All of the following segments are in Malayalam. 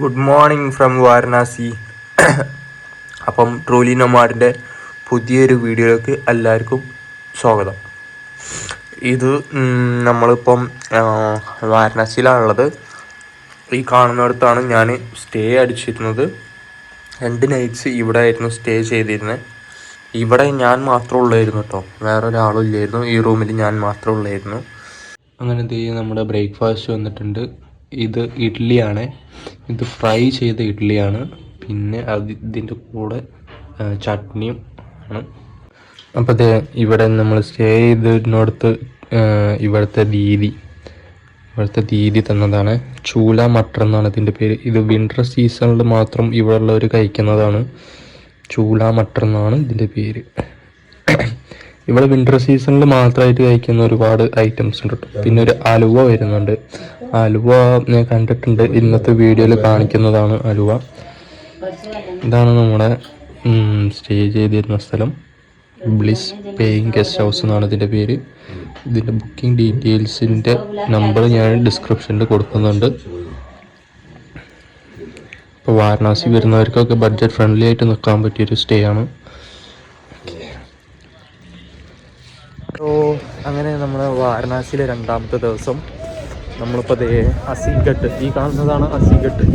Good morning from Varanasi. അപ്പം ട്രൂലി നൊമാഡിന്റെ പുതിയൊരു വീഡിയോയിലേക്ക് എല്ലാവർക്കും സ്വാഗതം. ഇത് നമ്മളിപ്പം വാരണാസിയിലാണുള്ളത്. ഈ കാണുന്നിടത്താണ് ഞാൻ സ്റ്റേ അടിച്ചിരുന്നത്. രണ്ട് നൈറ്റ്സ് ഇവിടെ ആയിരുന്നു സ്റ്റേ ചെയ്തിരുന്നത് ഇവിടെ ഞാൻ മാത്രം ഉള്ളായിരുന്നു കേട്ടോ വേറെ ഒരാളും ഇല്ലായിരുന്നു. ഈ റൂമിൽ ഞാൻ മാത്രമേ ഉള്ളായിരുന്നു. അങ്ങനെ നമ്മുടെ ബ്രേക്ക്ഫാസ്റ്റ് വന്നിട്ടുണ്ട്. ഇത് ഇഡ്ഡലിയാണ് ഇത് ഫ്രൈ ചെയ്ത ഇഡ്ഡലിയാണ് പിന്നെ അത് ഇതിന്റെ കൂടെ ചട്നിയും ആണ്. അപ്പോൾ ദേ ഇവിടെ നമ്മൾ സ്റ്റേ ചെയ്തതിനടുത്ത് ഇവിടുത്തെ രീതി ഇവിടുത്തെ രീതി തന്നതാണ്. ചൂല മട്ടർ എന്നാണ് ഇതിന്റെ പേര്. ഇത് വിന്റർ സീസണിൽ മാത്രം ഇവിടെ ഉള്ളവർ കഴിക്കുന്നതാണ്. ചൂല മട്ടർ എന്നാണ് ഇതിന്റെ പേര്. ഇവിടെ വിന്റർ സീസണിൽ മാത്രമായിട്ട് കഴിക്കുന്ന ഒരുപാട് ഐറ്റംസ് ഉണ്ട് കേട്ടോ പിന്നെ ഒരു അലുവ വരുന്നുണ്ട്. അലുവ ഞാൻ കണ്ടിട്ടുണ്ട്. ഇന്നത്തെ വീഡിയോയിൽ കാണിക്കുന്നതാണ് അലുവ. ഇതാണ് നമ്മുടെ സ്റ്റേ ചെയ്തിരുന്ന സ്ഥലം. ബ്ലിസ് പേയിങ് ഗസ്റ്റ് ഹൗസ് എന്നാണ് ഇതിന്റെ പേര്. ഇതിന്റെ ബുക്കിംഗ് ഡീറ്റെയിൽസിന്റെ നമ്പർ ഞാൻ ഡിസ്ക്രിപ്ഷനിൽ കൊടുക്കുന്നുണ്ട്. ഇപ്പോൾ വാരണാസി വരുന്നവർക്കൊക്കെ ബഡ്ജറ്റ് ഫ്രണ്ട്ലി ആയിട്ട് നിൽക്കാൻ പറ്റിയൊരു സ്റ്റേ ആണ്. ഓ അങ്ങനെ നമ്മുടെ വാരണാസിയിലെ രണ്ടാമത്തെ ദിവസം നമ്മളിപ്പോൾ ദേ അസീഘട്ട് ഈ കാണുന്നതാണ് അസീഘട്ട്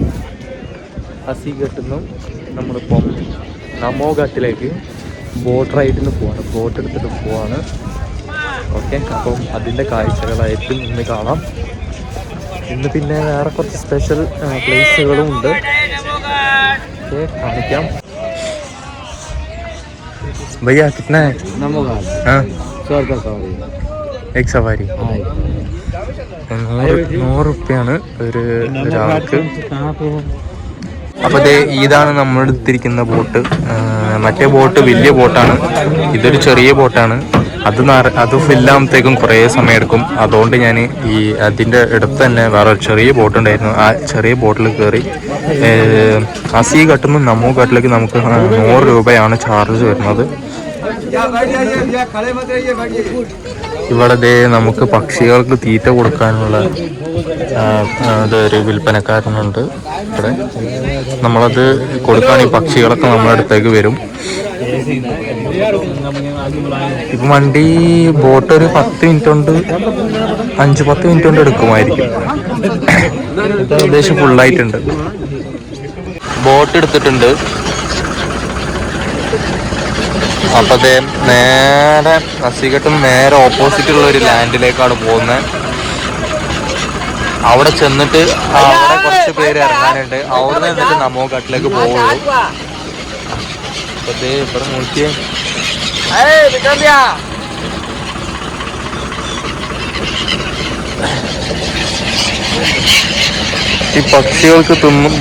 അസീഘട്ടിൽ നിന്നും നമ്മളിപ്പം നമോ ഘട്ടിലേക്ക് ബോട്ട് റൈഡിന് പോവാണ് ബോട്ട് എടുത്തിട്ട് പോവാണ് ഓക്കെ അപ്പം അതിൻ്റെ കാഴ്ചകളായിട്ടും ഇന്ന് കാണാം ഇന്ന് പിന്നെ വേറെ കുറച്ച് സ്പെഷ്യൽ പ്ലേസുകളും ഉണ്ട് ഓക്കെ കാണിക്കാം भैया कितना है नमोघाट हाँ सौ रुपये सवारी एक सवारी हाँ നൂറ് നൂറ് റുപ്യാണ് ഒരു ഒരാൾക്ക് कहाँ पे है അപ്പോൾ ദേ ഇതാണ് നമ്മൾ എടുത്തിരിക്കുന്ന ബോട്ട് ആ, മറ്റേ ബോട്ട് വലിയ ബോട്ടാണ് ഇതൊരു ചെറിയ ബോട്ടാണ് അത് നിറ- അത് ഫില്ലാകുമ്പോഴത്തേക്കും കുറേ സമയമെടുക്കും അതുകൊണ്ട് ഞാൻ ഈ അതിൻ്റെ അടുത്ത് തന്നെ വേറെ ഒരു ചെറിയ ബോട്ട് ഉണ്ടായിരുന്നു ആ ചെറിയ ബോട്ടിൽ കയറി അസി ഘട്ടുന്ന നമ്മോ ഘട്ടിലേക്ക് നമുക്ക് നൂറ് രൂപയാണ് ചാർജ് വരുന്നത് ഇവിടെ ദേ നമുക്ക് പക്ഷികൾക്ക് തീറ്റ കൊടുക്കാനുള്ള ഇതൊരു വിൽപ്പനക്കാരനുണ്ട് ഇവിടെ. നമ്മളത് കൊടുക്കാൻ ഈ പക്ഷികളൊക്കെ നമ്മുടെ അടുത്തേക്ക് വരും. ഇപ്പൊ വണ്ടി ബോട്ട് ഒരു പത്ത് മിനിറ്റ് കൊണ്ട് അഞ്ച് പത്ത് മിനിറ്റ് കൊണ്ട് എടുക്കുമായിരിക്കും. ഏകദേശം ഫുള്ളായിട്ടുണ്ട്. ബോട്ട് എടുത്തിട്ടുണ്ട്. അപ്പൊ അദ്ദേഹം നേരെ നസീകട്ടും നേരെ ഓപ്പോസിറ്റ് ഉള്ള ഒരു ലാൻഡിലേക്കാണ് പോകുന്നത് അവിടെ ചെന്നിട്ട് അവിടെ കുറച്ച് പേര് ഇറങ്ങാനുണ്ട്. അവിടെ നിന്നിട്ട് നമ്മോ കട്ടിലേക്ക് പോകുള്ളൂ അപ്പൊ ദേ ഇവിടെ നോക്കിയേ. ഈ പക്ഷികൾക്ക് തിന്നും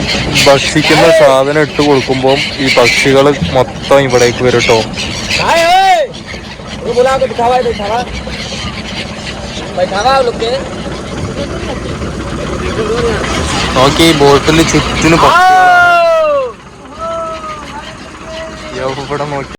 ഭക്ഷിക്കുന്ന സാധനം ഇട്ട് കൊടുക്കുമ്പോൾ ഈ പക്ഷികൾ മൊത്തം ഇവിടേക്ക് വരും കേട്ടോ നോക്കി ബോട്ടിൽ ചുറ്റിന് എവിടെ നോക്കി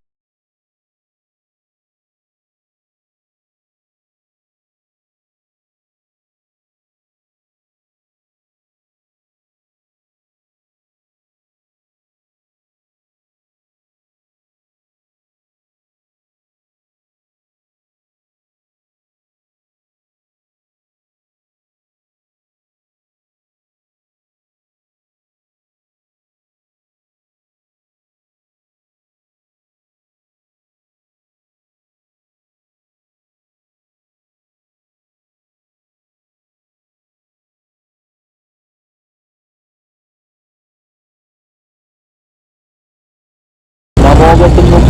നമോഘട്ടിൽ നിന്നും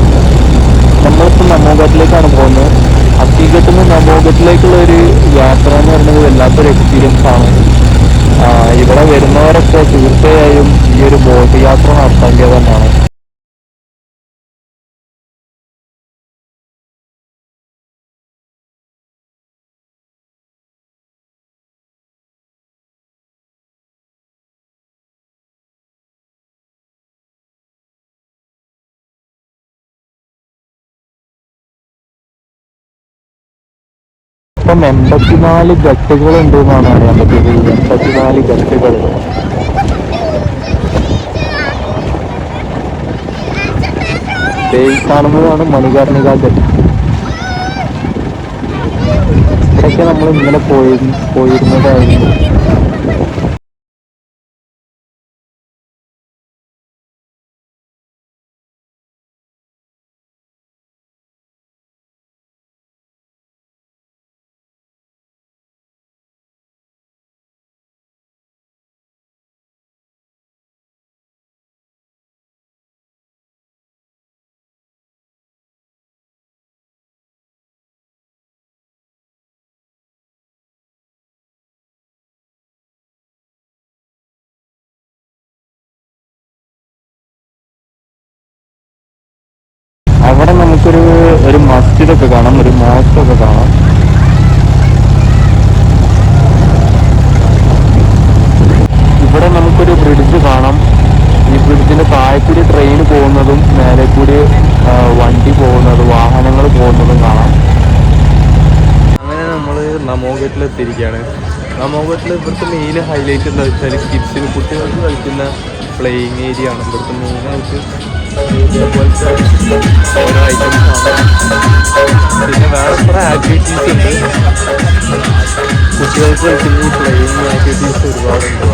നമ്മളിപ്പോൾ നമോഘട്ടിലേക്കാണ് പോകുന്നത്. അത്തിഘട്ടിൽ നിന്ന് നമോഘട്ടിലേക്കുള്ള ഒരു യാത്ര എന്ന് പറയുന്നത് വല്ലാത്തൊരു എക്സ്പീരിയൻസ് ആണ്. ഇവിടെ വരുന്നവരൊക്കെ തീർച്ചയായും ഈ ഒരു ബോട്ട് യാത്ര നടത്തേണ്ടത് തന്നെയാണ്. മൊത്തം എൺപത്തിനാല് ഘട്ടുകളുണ്ട് എന്നാണ് അറിയാൻ പറ്റിയത്. എൺപത്തിനാല് ഘട്ടുകൾ കാണുന്നതാണ് മണികർണിക ഘട്ട്. ഇവിടെയൊക്കെ നമ്മൾ ഇങ്ങനെ പോയി പോയിരുന്നതായിരുന്നു. അവിടെ നമുക്കൊരു ഒരു മസ്ജിദൊക്കെ കാണാം ഒരു മോസ്കൊക്കെ കാണാം. ഇവിടെ നമുക്കൊരു ബ്രിഡ്ജ് കാണാം. ഈ ബ്രിഡ്ജിന്റെ താഴെ കൂടി ട്രെയിൻ പോകുന്നതും മേലെ കൂടി വണ്ടി പോകുന്നതും വാഹനങ്ങൾ പോകുന്നതും കാണാം. അങ്ങനെ നമ്മൾ നമോഗറ്റിൽ എത്തിയിരിക്കുകയാണ്. നമോഗട്ടിൽ ഇവിടുത്തെ മെയിൻ ഹൈലൈറ്റ് എന്താ വെച്ചാൽ കിഡ്സിന് കുട്ടികൾക്ക് കളിക്കുന്ന പ്ലേയിങ് ഏരിയ ആണ്. ഇവിടുത്തെ മെയിനായിട്ട് ഓരോ ഐറ്റംസ് ആണ് പിന്നെ വേറെ കുറേ ആക്ടിവിറ്റീസ് ഉണ്ട്. കുട്ടികൾക്ക് കളിക്കുന്ന ഈ പ്ലേയിങ് ആക്ടിവിറ്റീസ് ഒരുപാടുണ്ട്.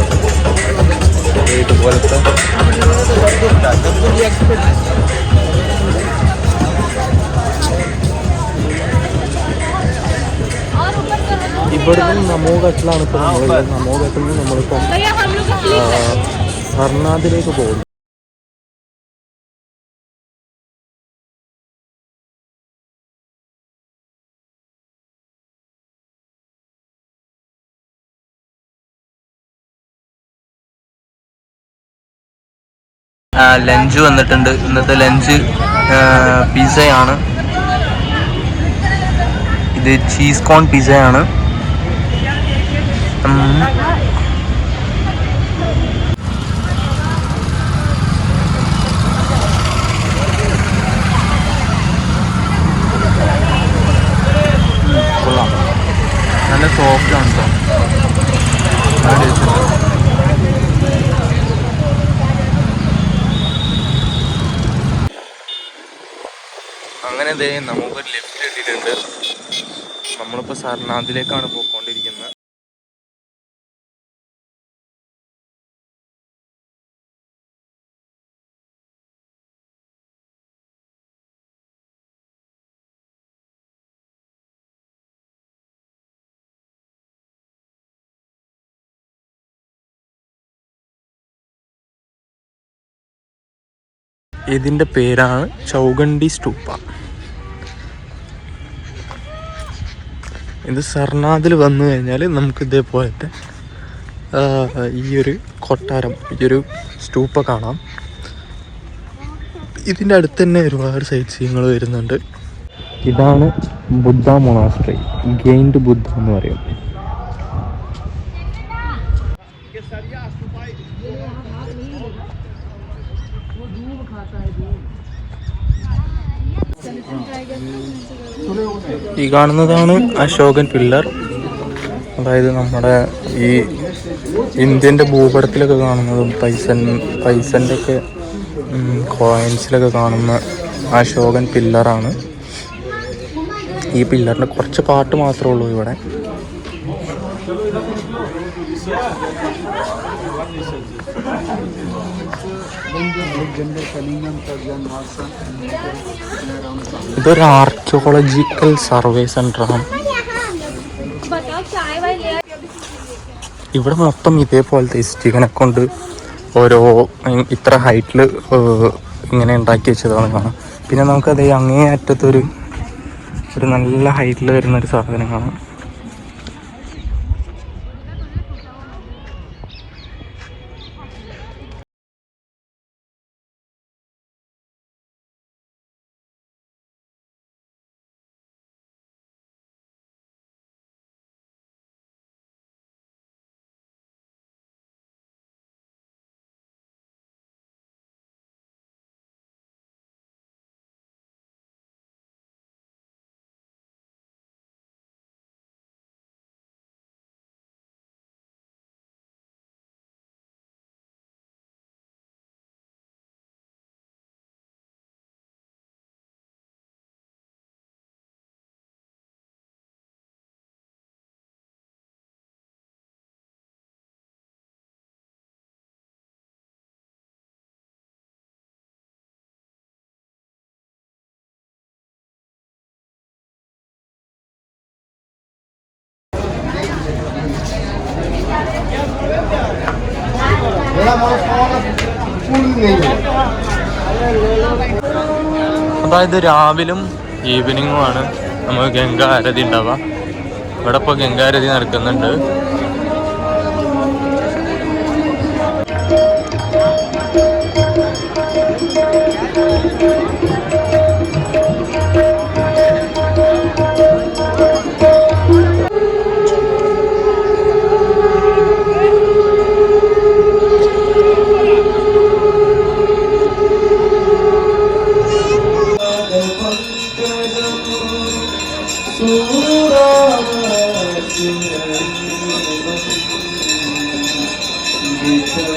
ഇതുപോലത്തെ ഇവിടുന്ന് നമോ കട്ടിലാണ് ഇപ്പോൾ നമ്മൾ നമോ കട്ടിൽ നിന്ന് നമ്മളിപ്പം സർനാഥിലേക്ക് പോകുന്നു. ലഞ്ച് വന്നിട്ടുണ്ട്. ഇന്നത്തെ ലഞ്ച് പിസയാണ് ഇത് ചീസ് കോൺ പിസയാണ് ഉം. കൊള്ളാം നല്ല സോഫ്റ്റ് ആണ് കേട്ടോ നല്ല taste ഉണ്ട്. അങ്ങനെ ദേ നമുക്കൊരു ലിഫ്റ്റ് കിട്ടിയിട്ടുണ്ട്. നമ്മളിപ്പോൾ സർനാഥിലേക്കാണ് പോയിക്കൊണ്ടിരിക്കുന്നത്. ഇതിന്റെ പേരാണ് ചൗഗണ്ടി സ്റ്റൂപ്പ ഇത് സർനാഥിൽ വന്നു കഴിഞ്ഞാൽ നമുക്ക് ഇതേപോലത്തെ ഈ ഒരു കൊട്ടാരം ഈ ഒരു സ്റ്റൂപ്പ കാണാം. ഇതിന്റെ അടുത്ത് തന്നെ ഒരുപാട് സൈറ്റ് സീങ്ങൾ വരുന്നുണ്ട്. ഇതാണ് ബുദ്ധ മൊണാസ്ട്രി ഗെയിൻഡ് ബുദ്ധ എന്ന് പറയും. ഈ കാണുന്നതാണ് അശോകൻ പില്ലർ. അതായത് നമ്മുടെ ഈ ഇന്ത്യന്റെ ഭൂപടത്തിലൊക്കെ കാണുന്നതും പൈസൻ പൈസന്റെ ഒക്കെ കോയിൻസിലൊക്കെ കാണുന്ന അശോകൻ പില്ലറാണ്. ഈ പില്ലറിന്റെ കുറച്ച് പാട്ട് മാത്രമേ ഉള്ളൂ ഇവിടെ. ഇതൊരു ആർക്കിയോളജിക്കൽ സർവേ സെന്ററാണ് ഇവിടെ മൊത്തം ഇതേപോലത്തെ ഇസ്റ്റികനെ കൊണ്ട് ഓരോ ഇത്ര ഹൈറ്റിൽ ഇങ്ങനെ ഉണ്ടാക്കി വെച്ചതാണ് കാണാം. പിന്നെ നമുക്കത് അങ്ങേ അറ്റത്തൊരു ഒരു നല്ല ഹൈറ്റിൽ വരുന്നൊരു സാധനം കാണാം. അതായത് രാവിലും ഈവനിങ്ങുമാണ് നമ്മൾ ഗംഗാരതി ഉണ്ടാവുക. ഇവിടെ ഇപ്പോൾ ഗംഗാരതി നടക്കുന്നുണ്ട്. Thank you.